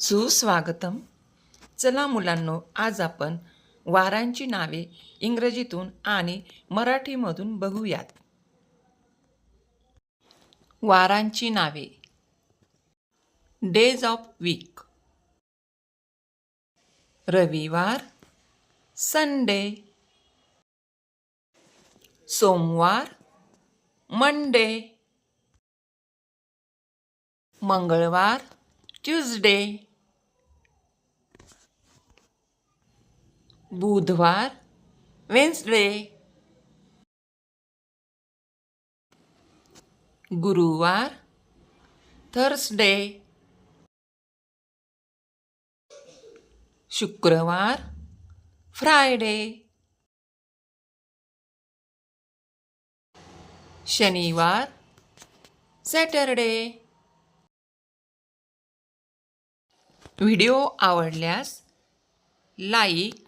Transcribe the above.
सुस्वागतम. चला मुलांनो आज आपण वारांची नावे इंग्रजीतून आणि मराठीमधून बघूयात. वारांची नावे. डेज ऑफ वीक रविवार संडे सोमवार मंडे मंगळवार ट्यूजडे बुधवार वेन्सडे. गुरुवार थर्सडे. शुक्रवार फ्रायडे. शनिवार सॅटरडे. व्हिडिओ आवडल्यास लाईक